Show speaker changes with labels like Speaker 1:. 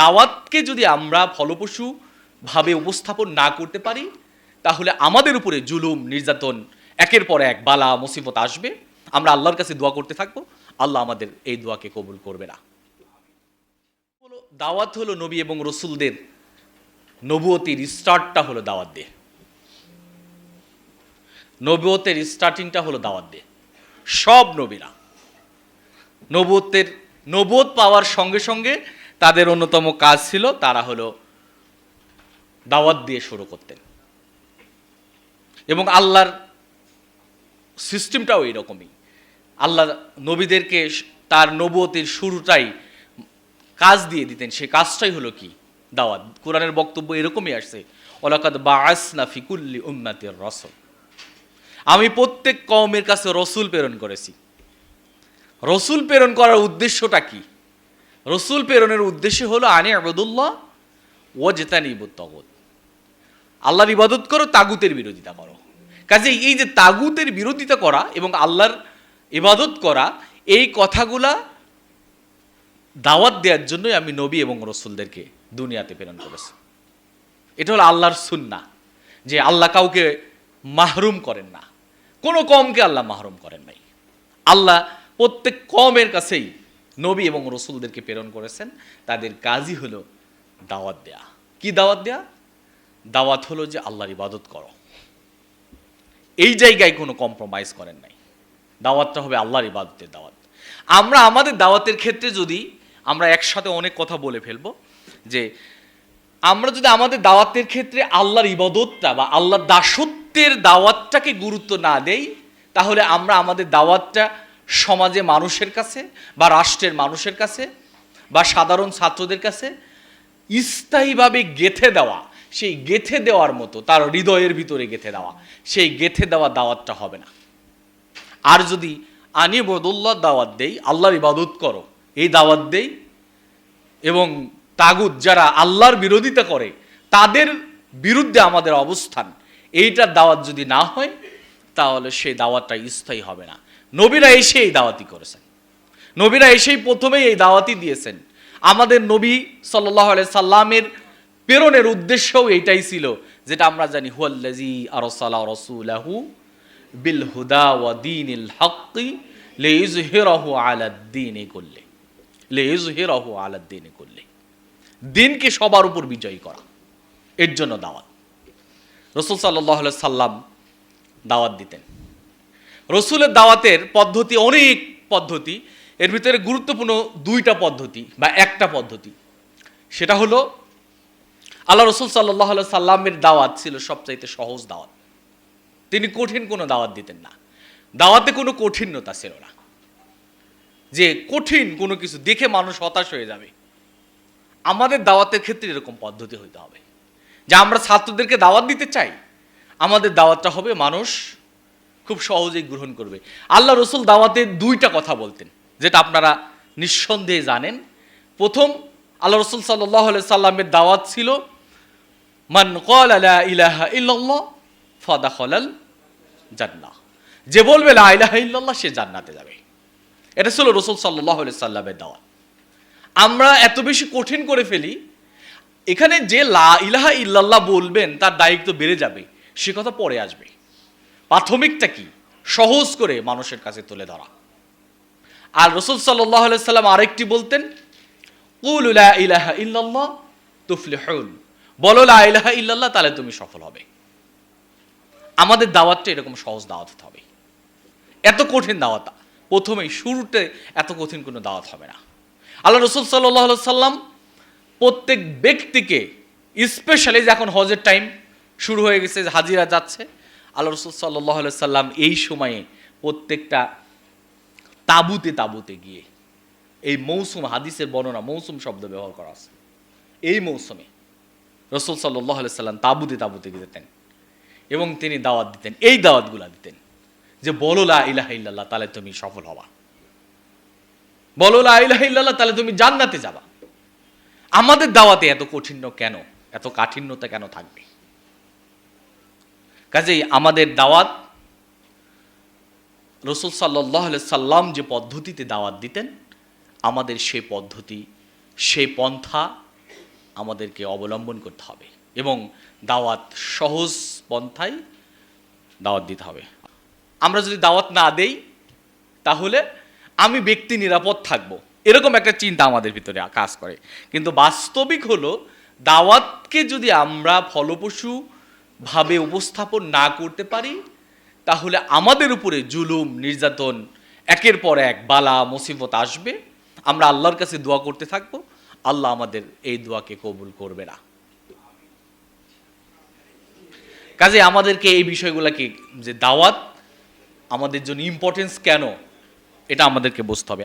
Speaker 1: দাওয়াতকে যদি আমরা ফলপ্রসূভাবে উপস্থাপন না করতে পারি, তাহলে আমাদের উপরে জুলুম, নির্যাতন, একের পর এক বালা, মুসিবত আসবে। আমরা আল্লাহর কাছে দোয়া করতে থাকব। আল্লাহ আমাদের এই দোয়াকে কবুল করবে না। হলো দাওয়াত হলো নবী এবং রসুলদের নবুয়তির স্টার্টটা হলো দাওয়াত দিয়ে। নবুয়তের স্টার্টিংটা হলো দাওয়াত দিয়ে। সব নবীরা নবুয়তের, নবুয়ত পাওয়ার সঙ্গে সঙ্গে তাদের অন্যতম কাজ ছিল, তারা হলো দাওয়াত দিয়ে শুরু করতেন। এবং আল্লাহর সিস্টেমটাও এরকমই আল্লাহ নবীদেরকে তার নবুয়তির শুরুটাই কাজ দিয়ে দিতেন। সেই কাজটাই হলো কি? দাওয়াত। কোরআনের বক্তব্য এরকমই আসছে, ওলাকাদ বা আসনা ফিকুল্লি উম্মাতের রসল। আমি প্রত্যেক কওমের কাছে রসুল প্রেরণ করেছি। রসুল প্রেরণ করার উদ্দেশ্যটা কি? রসুল প্রেরণের উদ্দেশ্য হলো, আনে আবদুল্লাহ ও জেতানি তগত আল্লাহর ইবাদত করো, তাগুতের বিরোধিতা করো। কাজে এই যে তাগুতের বিরোধিতা করা এবং আল্লাহর ইবাদত করা, এই কথাগুলা দাওয়াত দেওয়ার জন্যই আমি নবী এবং রসুলদেরকে দুনিয়াতে প্রেরণ করেছি। এটা হলো আল্লাহর সুন্না যে আল্লাহ কাউকে মাহরুম করেন না। কোনো কমকে আল্লাহ মাহরুম করেন নাই। আল্লাহ প্রত্যেক কমের কাছেই নবী এবং রসুলদেরকে প্রেরণ করেছেন, তাদের কাজই হলো দাওয়াত দেয়া। কি দাওয়াত দেয়া? দাওয়াত হলো যে আল্লাহর ইবাদত করো। এই জায়গায় কোনো কম্প্রোমাইজ করেন নাই। দাওয়াতটা হবে আল্লাহর ইবাদতের দাওয়াত। আমরা আমাদের দাওয়াতের ক্ষেত্রে যদি আমরা একসাথে অনেক কথা বলে ফেলব, যে আমরা যদি আমাদের দাওয়াতের ক্ষেত্রে আল্লাহর ইবাদতটা বা আল্লাহর দাসত্বের দাওয়াতটাকে গুরুত্ব না দেই, তাহলে আমরা আমাদের দাওয়াতটা সমাজে মানুষের কাছে বা রাষ্ট্রের মানুষের কাছে বা সাধারণ ছাত্রদের কাছে স্থায়ীভাবে গেথে দেওয়া, সেই গেথে দেওয়ার মতো, তার হৃদয়ের ভিতরে গেথে দেওয়া, সেই গেথে দেওয়া দাওয়াতটা হবে না। আর যদি আনি বদুল্লাহ দাওয়াত দেই, আল্লাহর ইবাদত করো, এই দাওয়াত দেই, এবং তাগুদ যারা আল্লাহর বিরোধিতা করে, তাদের বিরুদ্ধে আমাদের অবস্থান এইটার দাওয়াত যদি না হয়, তাহলে সেই দাওয়াতটা স্থায়ী হবে না। নবীরা এসে এই দাওয়াতি করেছেন। নবীরা এসেই প্রথমেই এই দাওয়াতি দিয়েছেন। আমাদের নবী সাল্লাহ সাল্লামের প্রেরণের উদ্দেশ্যও এইটাই ছিল, যেটা আমরা জানি হুয়াল্লাজি আরসালা রসুলাহু বিল হুদা ওয়া দিনিল হক্কি লিইজহিরাহু আলা দ্বীনি কুল্লি। লিইজহিরাহু আলা দ্বীনি কুল্লি। দিনকে সবার উপর বিজয়ী করা। এর জন্য দাওয়াত। রসুল সাল্লাহ সাল্লাম দাওয়াত দিতেন। রসুলের দাওয়াতের পদ্ধতি অনেক পদ্ধতি, এর ভিতরে গুরুত্বপূর্ণ দুইটা পদ্ধতি বা একটা পদ্ধতি। সেটা হলো, আল্লাহ রসুল সাল্লাহ সাল্লামের দাওয়াত ছিল সবচাইতে সহজ দাওয়াত। তিনি কঠিন কোনো দাওয়াত দিতেন না। দাওয়াতে কোনো কঠিনতা ছিল না। যে কঠিন কোনো কিছু দেখে মানুষ হতাশ হয়ে যাবে। আমাদের দাওয়াতের ক্ষেত্রে এরকম পদ্ধতি হইতে হবে। যে আমরা ছাত্রদেরকে দাওয়াত দিতে চাই, আমাদের দাওয়াতটা হবে মানুষ খুব সহজেই গ্রহণ করবে। আল্লাহ রসুল দাওয়াতে দুইটা কথা বলতেন, যেটা আপনারা নিঃসন্দেহে জানেন। প্রথম, আল্লাহ রসুল সাল্লাহ সাল্লামের দাওয়াত ছিল, মান কল আলা ইলাহা ইল্লাল্লাহ ফাদা খলাল জান্নাহ। যে বলবে লা ইলাহা ইল্লাল্লাহ সে জান্নাতে যাবে। এটা ছিল রসুল সাল্লাহ সাল্লামের দাওয়াত। আমরা এত বেশি কঠিন করে ফেলি, এখানে যে লা ইলাহা ইল্লাল্লাহ বলবেন, তার দায়িত্ব বেড়ে যাবে, সে কথা পরে আসবে। প্রাথমিকটা কি? সহজ করে মানুষের কাছে তুলে ধরা। আর রসুল সাল্লাম আরেকটি বলতেন ইল্লাল্লাহ বলো ইলাহা ইল্লাল্লাহ, তাহলে তুমি সফল হবে। আমাদের দাওয়াতটা এরকম সহজ দাওয়াত হতে হবে। এত কঠিন দাওয়াত, প্রথমেই, শুরুতে এত কঠিন কোনো দাওয়াত হবে না। আল্লাহ রসুল সাল্লাহ সাল্লাম প্রত্যেক ব্যক্তিকে স্পেশালি যে এখন হজের টাইম শুরু হয়ে গেছে হাজিরা যাচ্ছে আল্লাহ রসুল সাল্লাহ সাল্লাম এই সময়ে প্রত্যেকটা তাবুতে তাবুতে গিয়ে এই মৌসুম হাদিসের বর্ণনা, মৌসুম শব্দ ব্যবহার করা আছে। এই মৌসুমে রসুল সাল্লাহ সাল্লাম তাবুতে তাবুতে দিতেন এবং তিনি দাওয়াত দিতেন। এই দাওয়াতগুলা দিতেন যে, বলো লা ইলাহা ইল্লাল্লাহ, তাহলে তুমি সফল হবা। বলো লা ইলাহা ইল্লাল্লাহ, তাহলে তুমি জান্নাতে যাবা। আমাদের দাওয়াতে এত কঠিন কেন? এত কাঠিন্যতা কেন থাকবে? কাজেই আমাদের দাওয়াত, রসুল সাল্লাহ সাল্লাম যে পদ্ধতিতে দাওয়াত দিতেন, আমাদের সেই পদ্ধতি, সেই পন্থা আমাদেরকে অবলম্বন করতে হবে এবং দাওয়াত সহজ পন্থায় দাওয়াত দিতে হবে। আমরা যদি দাওয়াত না দেই, তাহলে আমি ব্যক্তি নিরাপদ থাকব। এরকম একটা চিন্তা আমাদের ভিতরে কাজ করে। কিন্তু বাস্তবিক হলো, দাওয়াতকে যদি আমরা ফলপ্রসূ ভাবে উপস্থাপন না করতে পারি, তাহলে আমাদের উপরে জুলুম, নির্যাতন, একের পর এক বালা, মুসিবত আসবে। আমরা আল্লাহর কাছে দোয়া করতে থাকব। আল্লাহ আমাদের এই দোয়াকে কবুল করবে না। কাজে আমাদেরকে এই বিষয়গুলোকে যে দাওয়াত, আমাদের জন্য ইম্পর্টেন্স কেন, এটা আমাদেরকে বুঝতে হবে।